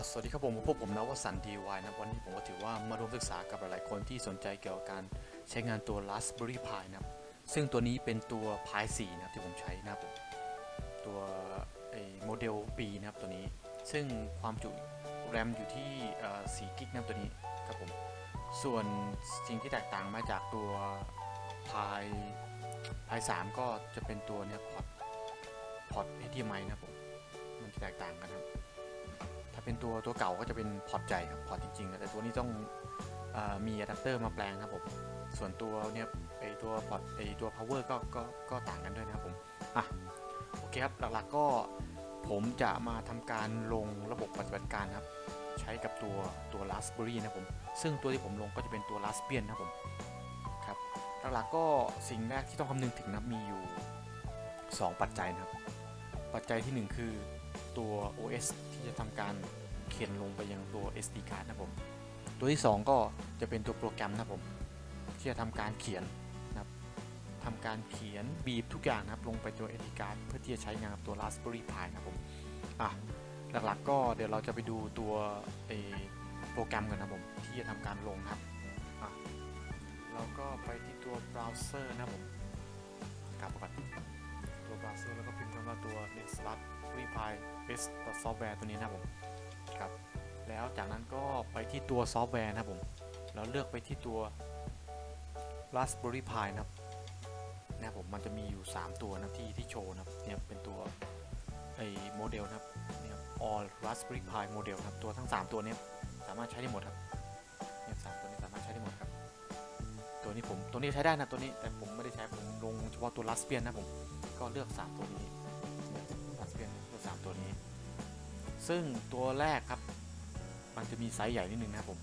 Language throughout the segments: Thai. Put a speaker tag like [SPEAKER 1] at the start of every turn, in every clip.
[SPEAKER 1] สวัสดีครับผมพวกผมนะวสันดีวายนะวันนี้ผมก็ถือว่ามาร่วมศึกษากับหลายๆคนที่สนใจเกี่ยวกับการใช้งานตัว Raspberry Pi นะครับซึ่งตัวนี้เป็นตัว Pi 4นะครับที่ผมใช้นะครับตัวไอ้โมเดล B นะครับตัวนี้ ซึ่งความจุแรมอยู่ที่4กิกนะครับตัวนี้ครับผมส่วนสิ่งที่แตกต่างมาจากตัว Pi Pi 3ก็จะเป็นตัวเนี่ยพอร์ตพอร์ต HDMI นะครับผมมันจะแตกต่างกันครับาเป็นตัวตัวเก่าก็จะเป็นพอร์ตใหญ่ครับพอร์ตจริงๆแต่ตัวนี้ต้องอมีอะแดปเตอร์มาแปลงครับผมส่วนตัวเนี่ยไอตัวพอร์ตไอตัว power ก็ก็ก็ต่างกันด้วยนะครับผมอะโอเคครับหลักๆก็ผมจะมาทำการลงระบบปฏิบัติการครับ ใช้กับตัวตัว Raspberry นะครับผมซึ่งตัวที่ผมลงก็จะเป็นตัว Raspbian นะครับผมครับหลักๆก็สิ่งแรกที่ต้องคำนึงถึงนะมีอยู่ 2 ปัจจัยนะครับ ปัจจัยทีหนึ่1 คือ ตัว OS ที่จะทำการเขียนลงไปยังตัว SD card นะครับผม ตัวที่ 2 ก็จะเป็นตัวโปรแกรมนะครับผม ที่จะทำการเขียนนะครับทำการเขียนบีบทุกอย่างนะครับลงไปตัว SD card เพื่อที่จะใช้งานกับตัว Raspberry Pi นะครับผมอะหลักๆก็เดี๋ยวเราจะไปดูตัวโปรแกรมกันนะครับผมที่จะทำการลงครับอะเราก็ไปที่ตัวเบราว์เซอร์นะครับผมกลับก่อน บราว์เซอร์แล้วก็พิมพ์คำว่าตัว net slash free pi s software ตัวนี้นะครับผมครับแล้วจากนั้นก็ไปที่ตัวซอฟต์แวร์นะครับผมแล้วเลือกไปที่ตัว Raspberry Pi นะครับนะครับผมมันจะมีอยู่ 3 ตัวนะที่ที่โชว์นะครับเนี่ยเป็นตัวไอ้โมเดลนะครับเนี่ย all Raspberry Pi model ครับตัวทั้ง 3 ตัวเนี้สามารถใช้ได้หมดครับเนี่ยสามตัวนี้สามารถใช้ได้หมดครับ ตัวนี้ผมตัวนี้ใช้ได้นะตัวนี้แต่ผมไม่ได้ใช้ผมลงเฉพาะตัว Raspbian นะผม ก็เลือก 3 ตัวนี้เนี่ย Raspbian เลือก3ตัวนี้ ซึ่งตัวแรกครับ มันจะมีไซส์ใหญ่นิดนึงนะครับผม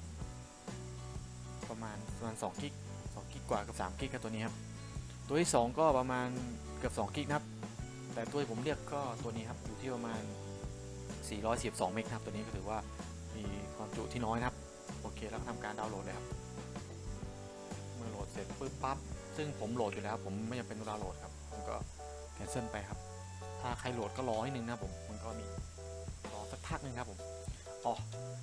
[SPEAKER 1] ประมาณประมาณ2กิก2กิกกว่ากับ3กิกกับตัวนี้ครับ ตัวที่ 2 ก็ประมาณเกือบ2กิกนะครับ แต่ตัวที่ผมเรียกก็ตัวนี้ครับอยู่ที่ประมาณ412เมกนะครับตัวนี้ก็ถือว่ามีความจุที่น้อยนะครับ โอเคแล้วทำการดาวน์โหลดเลยครับ เมื่อโหลดเสร็จปุ๊บปั๊บซึ่งผมโหลดอยู่แล้ว ผมไม่จำเป็นต้องดาวน์โหลดครับผมก็ แคนเซิลไปครับ ถ้าใครโหลดก็รอนิดนึงนะผมมันก็มีรอสักพักนึงครับผมอ๋อ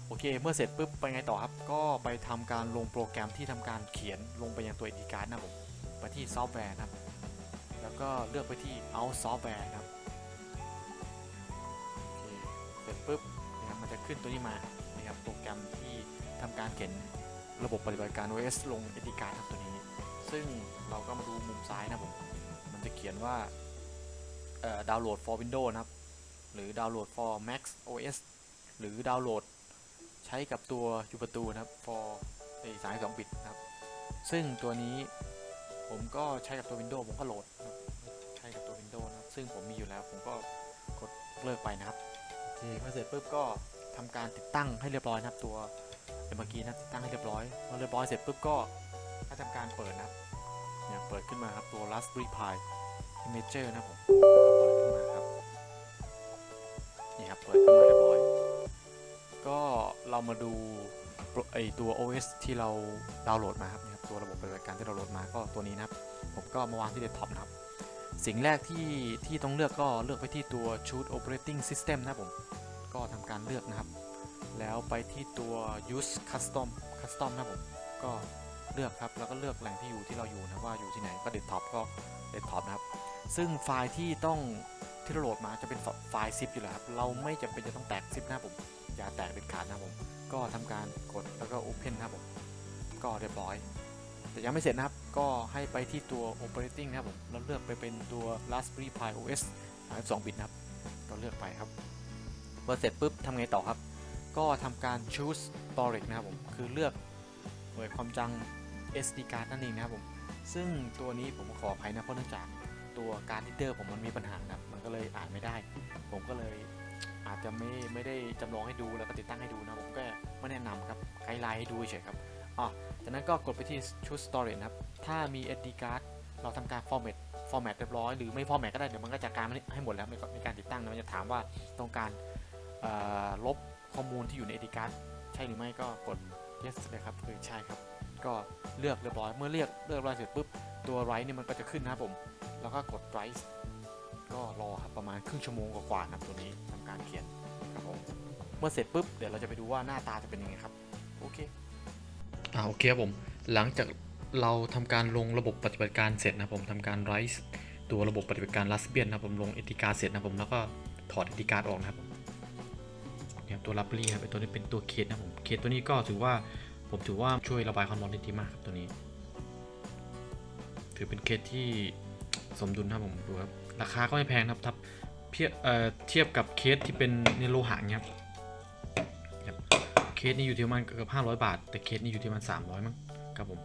[SPEAKER 1] โอเค เมื่อเสร็จปุ๊บไปไงต่อครับ ก็ไปทำการลงโปรแกรมที่ทำการเขียนลงไปยังตัว SD card นะครับผมไปที่ซอฟต์แวร์นะครับ แล้วก็เลือกไปที่ out software นะครับโอเคเสร็จปุ๊บนะครับมันจะขึ้นตัวนี้มานะครับโปรแกรมที่ทำการเขียนระบบปฏิบัติการ OS ลง SD card ครับตัวนี้ ซึ่งเราก็มาดูมุมซ้ายนะครับผมมันจะเขียนว่า ดาวน์โหลด for Windows นะครับ หรือดาวน์โหลด for Mac OS หรือดาวน์โหลดใช้กับตัว u ประตูนะครับ for ไอ้สาย2บิตนะครับ ซึ่งตัวนี้ผมก็ใช้กับตัว Windows ผมก็โหลดนะใช้กับตัว Windows นะครับ ซึ่งผมมีอยู่แล้วผมก็กดเลิกไปนะครับโอเคพอเสร็จปุ๊บก็ทำการติดตั้งให้เรียบร้อยนะครับตัวเมื่อกี้นะติดตั้งให้เรียบร้อยพอเรียบร้อยเสร็จปุ๊บก็ให้ทำการเปิดนะครับเนี่ยเปิดขึ้นมาครับตัว Raspberry Pi Imager นะครับผม เปิดขึ้นมาครับ นี่ครับ เปิดขึ้นมาเรียบร้อย ก็เรามาดูไอตัว OS ที่เราดาวน์โหลดมาครับนะครับ ตัวระบบปฏิบัติการที่เราโหลดมาก็ตัวนี้นะครับ ผมก็มาวางที่เดสก์ท็อปนะครับ สิ่งแรกที่ที่ต้องเลือกก็เลือกไปที่ตัว Choose Operating System นะครับผม ก็ทำการเลือกนะครับ แล้วไปที่ตัว Use Custom Custom นะครับผม ก็เลือกครับ แล้วก็เลือกแหล่งที่อยู่ที่เราอยู่นะว่าอยู่ที่ไหน ก็เดสก์ท็อปก็เดสก์ท็อปนะครับ ซึ่งไฟล์ที่ต้องที่เราโหลดมาจะเป็นไฟล์ zip อยู่แล้วครับ เราไม่จำเป็นจะต้องแตก zip นะผม อย่าแตกเด็ดขาดนะผม ก็ทำการกดแล้วก็ Open นะครับผม ก็เรียบร้อย แต่ยังไม่เสร็จนะครับ ก็ให้ไปที่ตัว Operating นะครับผมแล้วเลือกไปเป็นตัว Raspberry Pi OS 32บิตนะครับก็เลือกไปครับพอเสร็จปุ๊บทำไงต่อครับ ก็ทำการ choose storage นะครับผม คือเลือกหน่วยความจัง SD card นั่นเองนะครับผม ซึ่งตัวนี้ผมขออภัยนะเพราะเนื่องจาก ตัวการ์ดรีดเดอร์ผมมันมีปัญหาครับ มันก็เลยอ่านไม่ได้ ผมก็เลยอาจจะไม่ไม่ได้จำลองให้ดูแล้วก็ติดตั้งให้ดูนะผมก็ไม่แนะนำครับไกด์ไลน์ให้ดูเฉยครับอ๋อจากนั้นก็กดไปที่ชุด storage นะครับ ถ้ามี SD card เราทำการ format format เรียบร้อยหรือไม่ format ก็ได้เดี๋ยวมันก็จัดการให้หมดแล้วในการติดตั้งนะมันจะถามว่าต้องการลบข้อมูลที่อยู่ใน SD card ใช่หรือไม่ก็กด yes เลยครับคือใช่ครับ ก็เลือกเรียบร้อยเมื่อเลือกเลือกเรียบร้อยเสร็จปุ๊บตัว write เนี่ยมันก็จะขึ้นนะครับผม แล้วก็กด write ก็รอครับประมาณครึ่งชั่วโมงกว่าๆนะครับตัวนี้ทำการเขียนครับผมเมื่อเสร็จปุ๊บเดี๋ยวเราจะไปดูว่าหน้าตาจะเป็นยังไงครับโอเคอ่าโอเคครับผมหลังจากเราทำการลงระบบปฏิบัติการเสร็จนะครับผมทำการไรซ์ตัวระบบปฏิบัติการ Raspbian นะครับผมลงเอติการเสร็จนะครับผมแล้วก็ถอดเอติการออกนะครับเนี่ยตัว r a บ b e r r y นะครับเป็นตัวนี้เป็นตัวเคสนะครับผมเคสตัวนี้ก็ถือว่าผมถือว่าช่วยระบายความร้อนได้ดีมากครับตัวนี้ ถือเป็นเคสที่ สมดุลครับผมดูครับราคาก็ไม่แพงครับทับเทียบเอ่อเทียบกับเคสที่เป็นเนโลหะเนี่ยครับเคสนี้อยู่ที่ประมาณเกือบ500บาท แต่เคสนี้อยู่ที่ประมาณ300มั้งครับผม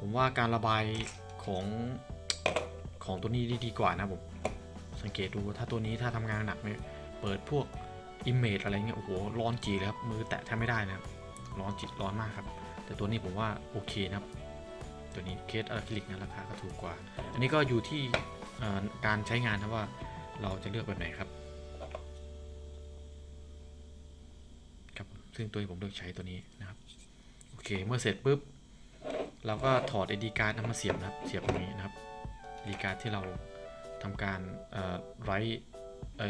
[SPEAKER 1] ผมว่าการระบายของของตัวนี้ดีดีกว่านะผมสังเกตดูถ้าตัวนี้ถ้าทำงานหนักเนี่ยเปิดพวกอิมเมจอะไรเงี้ยโอ้โหร้อนจีเลยครับมือแตะแทบไม่ได้นะครับร้อนจีร้อนมากครับ แต่ตัวนี้ผมว่าโอเคนะครับ ตัวนี้เคสอะคริลิกนะราคาก็ถูกกว่า อันนี้ก็อยู่ที่การใช้งานนะว่าเราจะเลือกแบบไหนครับครับซึ่งตัวที่ผมเลือกใช้ตัวนี้นะครับโอเคเมื่อเสร็จปุ๊บเราก็ถอด SD card นำมาเสียบนะครับเสียบตรงนี้นะครับ SD card ที่เราทำการไร้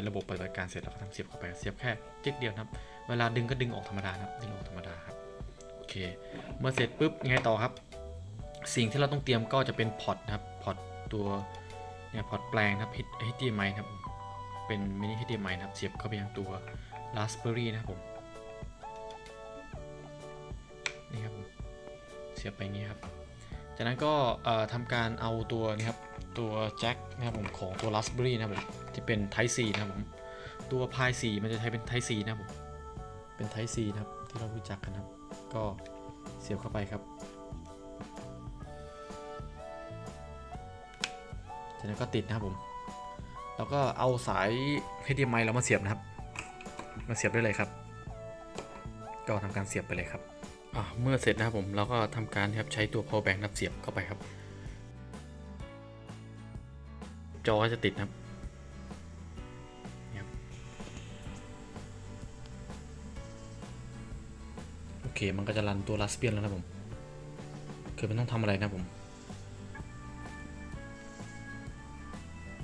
[SPEAKER 1] ระบบปฏิบัติการเสร็จแล้วก็ทำเสียบเข้าไปเสียบแค่จิ๊กเดียวนะครับ เวลาดึงก็ดึงออกธรรมดานะครับดึงออกธรรมดาครับโอเคเมื่อเสร็จปุ๊บยังไงต่อครับ สิ่งที่เราต้องเตรียมก็จะเป็นพอร์ตนะครับพอร์ตตัวเนี่ยพอร์ตแปลงนะครับ HDMI นะครับเป็นมินิ HDMI นะครับเสียบเข้าไปยังตัว Raspberry นะครับผมนี่ครับผมเสียบไปงนี้ครับ จากนั้นก็ทำการเอาตัวนี้ครับตัวแจ็คนะครับผมของตัว Raspberry นะครับผมที่เป็น Type C นะครับผมตัว Pi 4มันจะใช้เป็น Type C นะครับผมเป็น Type C นะครับที่เรารู้จักกันนะครับ ก็เสียบเข้าไปครับ จากนั้นก็ติดนะครับผม แล้วก็เอาสาย HDMI เรามาเสียบนะครับ มาเสียบได้เลยครับ ก็ทำการเสียบไปเลยครับเมื่อเสร็จนะครับผมเราก็ทำการครับใช้ตัว power bank นับเสียบเข้าไปครับ จอจะติดนะครับโอเค มันก็จะรันตัว Raspbian แล้วนะผม คือมันต้องทำอะไรนะผม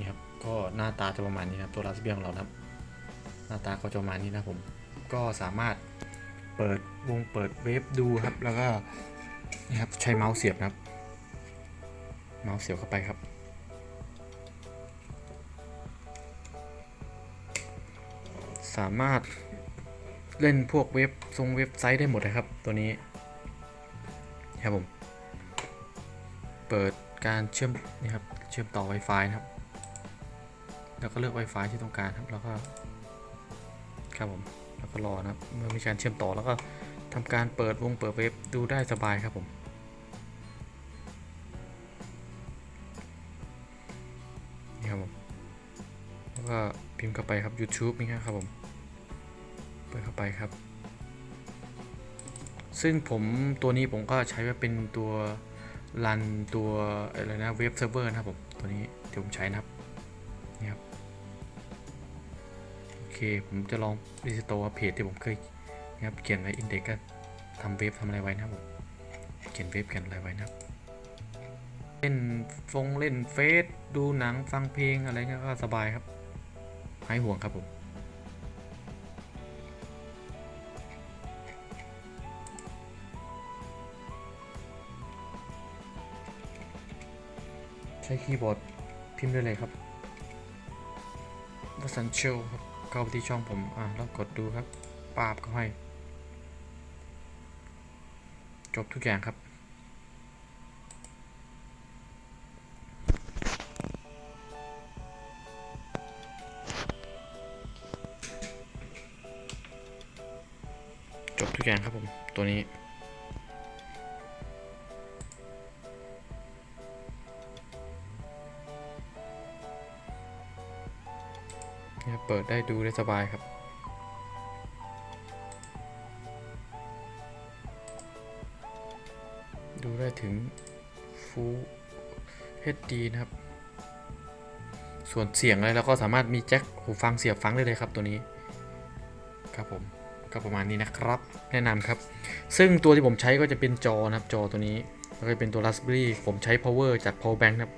[SPEAKER 1] นี่ครับก็หน้าตาจะประมาณนี้นะครับตัว Raspbian ของเรานะครับ หน้าตาก็จะประมาณนี้นะผมก็สามารถเปิดวงเปิดเวฟดูครับ แล้วก็นี่ครับใช้เมาส์เสียบนะครับ เมาส์เสียบเข้าไปครับสามารถเล่นพวกเว็บทรงเว็บไซต์ได้หมดเลยครับ ตัวนี้ครับผม เปิดการเชื่อมนี่ครับเชื่อมต่อ Wi-Fi นะครับ แล้วก็เลือก Wi-Fi ที่ต้องการครับ แล้วก็ครับผม แล้วก็รอนะครับ เมื่อมีการเชื่อมต่อแล้วก็ทำการเปิดวงเปิดเว็บดูได้สบายครับผมนี่ครับผม แล้วก็พิมพ์เข้าไปครับ YouTube นี่ครับผมเปิดเข้าไปครับ ซึ่งผมตัวนี้ผมก็ใช้ว่าเป็นตัวรันตัวอะไรนะเว็บเซิร์ฟเวอร์นะครับผม ตัวนี้ที่ผมใช้นะครับนี่ครับ ผมจะลองรีสโตร์เพจที่ผมเคยนะครับเขียนไว้อินเด็กก็ทำเว็บทำอะไรไว้นะครับผมเขียนเว็บเขียนอะไรไว้นะครับเล่นฟงเล่นเฟซดูหนังฟังเพลงอะไรเงี้ยก็สบายครับหายห่วงครับผมใช้คีย์บอร์ดพิมพ์ได้เลยครับวัสันเชลครับ เข้าไปที่ช่องผม อ่าแล้วกดดูครับปาบก็ให้ จบทุกอย่างครับ จบทุกอย่างครับผม ตัวนี้ ปิดได้ดูได้สบายครับดูได้ถึง Full HD นะครับ ส่วนเสียงอะไรเราก็สามารถมีแจ็คหูฟังเสียบฟังได้เลยครับตัวนี้ ครับผม ก็ประมาณนี้นะครับ แนะนำครับ ซึ่งตัวที่ผมใช้ก็จะเป็นจอนะครับ จอตัวนี้แล้วก็เป็นตัว Raspberry ผมใช้ power จาก power bank นะครับ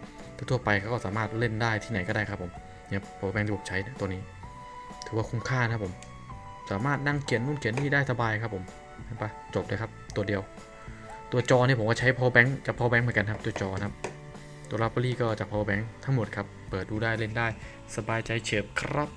[SPEAKER 1] ทั่วไปเขาก็สามารถเล่นได้ที่ไหนก็ได้ครับผมเนี่ย power bank ที่ผมใช้ตัวนี้ ถือว่าคุ้มค่านะครับผม สามารถนั่งเขียนนู่นเขียนนี่ได้สบายครับผมเห็นปะจบเลยครับ ตัวเดียว ตัวจอเนี่ยผมก็ใช้พอแบงค์จะ power bank เหมือนกันครับ ตัวจอครับ ตัวลับเบอรี่ก็จะ power bank ทั้งหมดครับ เปิดดูได้เล่นได้สบายใจเฉียบครับ